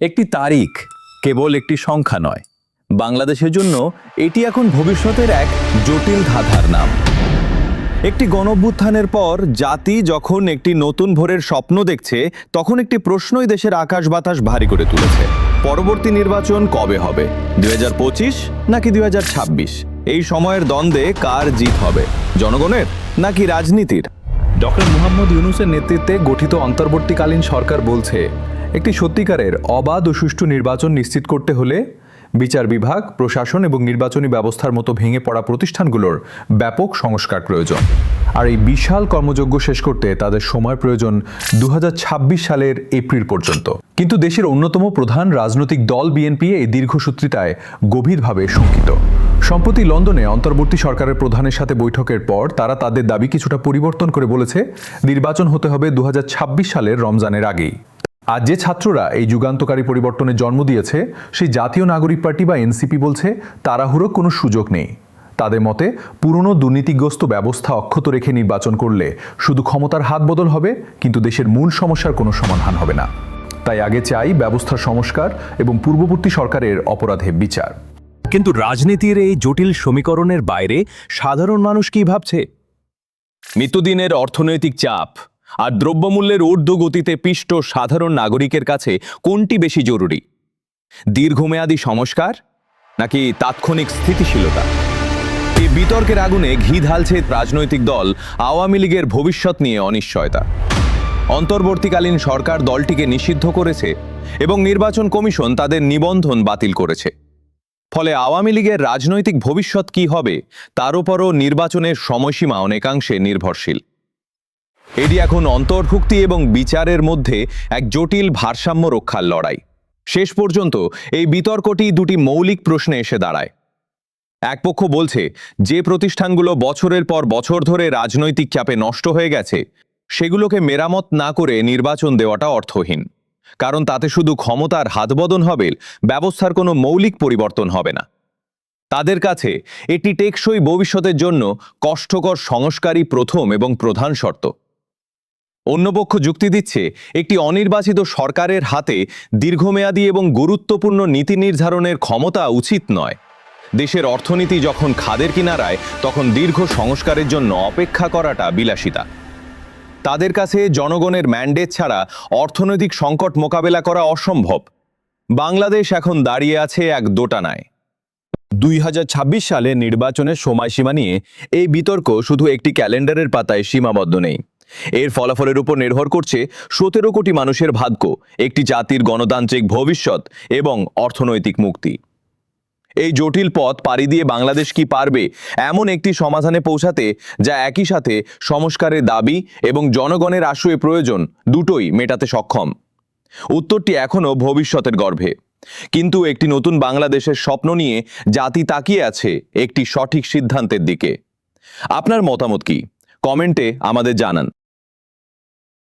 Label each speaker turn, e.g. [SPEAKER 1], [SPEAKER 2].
[SPEAKER 1] একটি তারিখ, কেবল একটি সংখ্যা নয়। বাংলাদেশের জন্য এটি এখন ভবিষ্যতের এক জটিল ধাঁধার নাম। একটি গণভ্যুত্থানের পর জাতি যখন একটি নতুন ভোরের স্বপ্ন দেখছে, তখন একটি প্রশ্নই দেশের আকাশ বাতাস ভারী করে তুলেছে। পরবর্তী নির্বাচন কবে হবে? দুই হাজার পঁচিশ নাকি দুই হাজার ছাব্বিশ? এই সময়ের দ্বন্দ্বে কার জিত হবে? জনগণের নাকি রাজনীতির?
[SPEAKER 2] ডক্টর মুহাম্মদ ইউনুসের নেতৃত্বে গঠিত অন্তর্বর্তীকালীন সরকার বলছে একটি সত্যিকারের অবাধ ও সুষ্ঠু নির্বাচন নিশ্চিত করতে হলে বিচার বিভাগ, প্রশাসন এবং নির্বাচনী ব্যবস্থার মতো ভেঙে পড়া প্রতিষ্ঠানগুলোর ব্যাপক সংস্কার প্রয়োজন। আর এই বিশাল কর্মযজ্ঞ শেষ করতে তাদের সময় প্রয়োজন দু হাজার ছাব্বিশ সালের এপ্রিল পর্যন্ত। কিন্তু দেশের অন্যতম প্রধান রাজনৈতিক দল বিএনপি এই দীর্ঘসূত্রিতায় গভীরভাবে শঙ্কিত। সম্প্রতি লন্ডনে অন্তর্বর্তী সরকারের প্রধানের সাথে বৈঠকের পর তারা তাদের দাবি কিছুটা পরিবর্তন করে বলেছে, নির্বাচন হতে হবে দু হাজার ছাব্বিশ সালের রমজানের আগেই। আজ যে ছাত্ররা এই যুগান্তকারী পরিবর্তনের জন্ম দিয়েছে সেই জাতীয় নাগরিক পার্টি বা এনসিপি বলছে তাড়াহুড়ো কোনো সুযোগ নেই। তাদের মতে পুরনো দুর্নীতিগ্রস্ত ব্যবস্থা অক্ষত রেখে নির্বাচন করলে শুধু ক্ষমতার হাত বদল হবে কিন্তু দেশের মূল সমস্যার কোনো সমাধান হবে না। তাই আগে চাই ব্যবস্থার সংস্কার এবং পূর্ববর্তী সরকারের অপরাধে বিচার।
[SPEAKER 1] কিন্তু রাজনীতির এই জটিল সমীকরণের বাইরে সাধারণ মানুষ কি ভাবছে? মৃত্যুদিনের অর্থনৈতিক চাপ। আর দ্রব্যমূল্যের ঊর্ধ্ব গতিতে পিষ্ট সাধারণ নাগরিকের কাছে কোনটি বেশি জরুরি? দীর্ঘমেয়াদী সংস্কার নাকি তাৎক্ষণিক স্থিতিশীলতা? এই বিতর্কের আগুনে ঘি ঢালছে রাজনৈতিক দল, আওয়ামী লীগের ভবিষ্যৎ নিয়ে অনিশ্চয়তা। অন্তর্বর্তীকালীন সরকার দলটিকে নিষিদ্ধ করেছে এবং নির্বাচন কমিশন তাদের নিবন্ধন বাতিল করেছে। ফলে আওয়ামী লীগের রাজনৈতিক ভবিষ্যৎ কি হবে, তার উপরও নির্বাচনের সময়সীমা অনেকাংশে নির্ভরশীল। এটি এখন অন্তর্ভুক্তি এবং বিচারের মধ্যে এক জটিল ভারসাম্য রক্ষার লড়াই। শেষ পর্যন্ত এই বিতর্কটি দুটি মৌলিক প্রশ্নে এসে দাঁড়ায়। এক পক্ষ বলছে, যে প্রতিষ্ঠানগুলো বছরের পর বছর ধরে রাজনৈতিক চাপে নষ্ট হয়ে গেছে, সেগুলোকে মেরামত না করে নির্বাচন দেওয়াটা অর্থহীন। কারণ তাতে শুধু ক্ষমতার হাতবদন হবে, ব্যবস্থার কোনো মৌলিক পরিবর্তন হবে না। তাদের কাছে এটি টেকসই ভবিষ্যতের জন্য কষ্টকর সংস্কারই প্রথম এবং প্রধান শর্ত। অন্যপক্ষ যুক্তি দিচ্ছে, একটি অনির্বাচিত সরকারের হাতে দীর্ঘমেয়াদী এবং গুরুত্বপূর্ণ নীতি নির্ধারণের ক্ষমতা উচিত নয়। দেশের অর্থনীতি যখন খাদের কিনারায়, তখন দীর্ঘ সংস্কারের জন্য অপেক্ষা করাটা বিলাসিতা। তাদের কাছে জনগণের ম্যান্ডেট ছাড়া অর্থনৈতিক সংকট মোকাবেলা করা অসম্ভব। বাংলাদেশ এখন দাঁড়িয়ে আছে এক দোটানায়। দুই হাজার ছাব্বিশ সালে নির্বাচনের সময়সীমা নিয়ে এই বিতর্ক শুধু একটি ক্যালেন্ডারের পাতায় সীমাবদ্ধ নেই। এর ফলাফলের উপর নির্ভর করছে সতেরো কোটি মানুষের ভাগ্য, একটি জাতির গণতান্ত্রিক ভবিষ্যৎ এবং অর্থনৈতিক মুক্তি। এই জটিল পথ পাড়ি দিয়ে বাংলাদেশ কি পারবে এমন একটি সমাধানে পৌঁছাতে যা একই সাথে সংস্কারের দাবি এবং জনগণের আশ্রয় প্রয়োজন দুটোই মেটাতে সক্ষম। উত্তরটি এখনও ভবিষ্যতের গর্ভে। কিন্তু একটি নতুন বাংলাদেশের স্বপ্ন নিয়ে জাতি তাকিয়ে আছে একটি সঠিক সিদ্ধান্তের দিকে। আপনার মতামত কি? কমেন্টে আমাদের জানান।